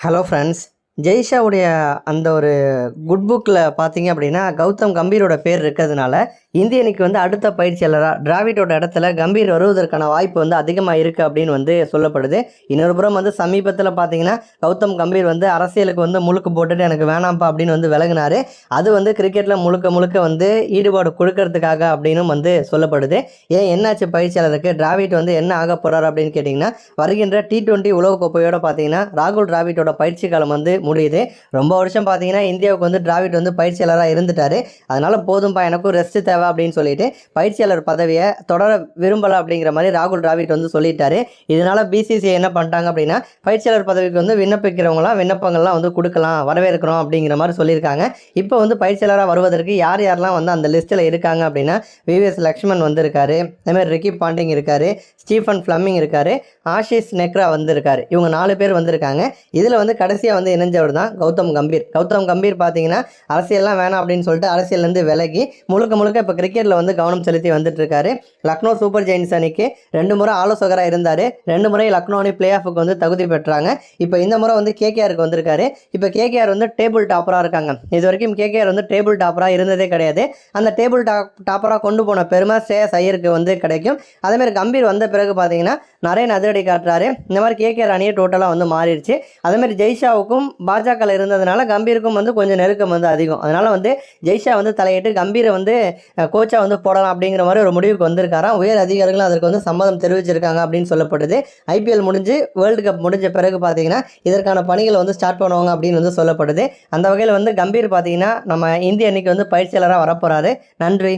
Hello friends ஜெய்ஷாவுடைய அந்த ஒரு good புக்கில் பார்த்தீங்க அப்படின்னா கௌதம் கம்பீரோட பேர் இருக்கிறதுனால இந்திய அணிக்கு வந்து அடுத்த பயிற்சியாளராக டிராவிடோட இடத்துல கம்பீர் வருவதற்கான வாய்ப்பு வந்து அதிகமாக இருக்குது அப்படின்னு வந்து சொல்லப்படுது. இன்னொரு புறம் வந்து சமீபத்தில் பார்த்தீங்கன்னா கௌதம் கம்பீர் வந்து அரசியலுக்கு வந்து முழுக்க போட்டுட்டு எனக்கு வேணாம்ப்பா அப்படின்னு வந்து விலகினார். அது வந்து கிரிக்கெட்டில் முழுக்க முழுக்க வந்து ஈடுபாடு கொடுக்கறதுக்காக அப்படின்னும் வந்து சொல்லப்படுது. ஏன் என்னாச்சு பயிற்சியாளருக்கு? டிராவிட் வந்து என்ன ஆக போகிறார் அப்படின்னு கேட்டிங்கன்னா வருகின்ற டி டுவெண்ட்டி உலகக்கோப்பையோடு பார்த்தீங்கன்னா ராகுல் டிராவிட்டோட பயிற்சி காலம் வந்து முடியுது. ரொம்ப வருஷம் பார்த்தீங்கன்னா இந்தியாவுக்கு வந்து டிராவிட் வந்து பயிற்சியாளராக இருந்துட்டார். அதனால் போதும்பா எனக்கும் ரெஸ்ட்டு தேவை அப்படின்னு சொல்லிட்டு பயிற்சியாளர் பதவியை தொடர விரும்பலை அப்படிங்கிற மாதிரி ராகுல் டிராவிட் வந்து சொல்லிட்டாரு. இதனால பிசிசி என்ன பண்ணிட்டாங்க அப்படின்னா பயிற்சியாளர் பதவிக்கு வந்து விண்ணப்பிக்கிறவங்களாம் விண்ணப்பங்கள்லாம் வந்து கொடுக்கலாம் வரவேற்கிறோம் அப்படிங்கிற மாதிரி சொல்லியிருக்காங்க. இப்போ வந்து பயிற்சியாளராக வருவதற்கு யார் யாரெல்லாம் வந்து அந்த லிஸ்ட்டில் இருக்காங்க அப்படின்னா விவிஎஸ் லக்ஷ்மன் வந்திருக்காரு அதேமாதிரி ரிக்கி பாண்டிங் இருக்காரு ஸ்டீஃபன் ஃப்ளம்மிங் இருக்காரு ஆஷிஷ் நெக்ரா வந்திருக்காரு. இவங்க நாலு பேர் வந்திருக்காங்க. இதில் வந்து கடைசியாக வந்து இணைஞ்சவர் தான் கௌதம் கம்பீர். கௌதம் கம்பீர் பார்த்தீங்கன்னா அரசியல்லாம் வேணாம் அப்படின்னு சொல்லிட்டு அரசியல்லேருந்து விலகி முழுக்க முழுக்க இப்போ கிரிக்கெட்டில் வந்து கவனம் செலுத்தி வந்துட்டு இருக்காரு லக்னோ சூப்பர் ஜெயின்ஸ் அணிக்கு ரெண்டு முறை ஆலோசகராக இருந்தார். ரெண்டு முறை லக்னோ அணி பிளே ஆஃபுக்கு வந்து தகுதி பெற்றாங்க. இப்போ இந்த முறை வந்து கேகேஆருக்கு வந்திருக்காரு. இப்போ கேகேஆர் வந்து டேபிள் டாப்பராக இருக்காங்க. இது வரைக்கும் கேகேஆர் வந்து டேபிள் டாப்பராக இருந்ததே கிடையாது. அந்த டேபிள் டாப் டாப்பராக கொண்டு போன பெருமை ஸ்ரேயஸ் ஐயருக்கு வந்து கிடைக்கும். அதேமாதிரி கம்பீர் வந்த பிறகு பார்த்தீங்கன்னா நிறைய அதிரடி காட்டுறாரு. இந்த மாதிரி கேகேஆர் அணியை டோட்டலாக வந்து மாறிடுச்சு. அதேமாதிரி ஜெய்ஷாவுக்கும் பாஜகவில் இருந்ததுனால கம்பீருக்கும் வந்து கொஞ்சம் நெருக்கம் வந்து அதிகம். அதனால் வந்து ஜெய்ஷா வந்து தலையிட்டு கம்பீரை வந்து கோச்சாக வந்து போடலாம் அப்படிங்கிற மாதிரி ஒரு முடிவுக்கு வந்திருக்காராம். உயர் அதிகாரிகளும் அதற்கு வந்து சம்மதம் தெரிவிச்சிருக்காங்க அப்படின்னு சொல்லப்படுது. ஐபிஎல் முடிஞ்சு வேர்ல்டு கப் முடிஞ்ச பிறகு பார்த்தீங்கன்னா இதற்கான பணிகளை வந்து ஸ்டார்ட் பண்ணுவாங்க அப்படின்னு வந்து சொல்லப்படுது. அந்த வகையில் வந்து கம்பீர் பார்த்தீங்கன்னா நம்ம இந்திய அணிக்கு வந்து பயிற்சியாளராக வரப்போகிறாரு நன்றி.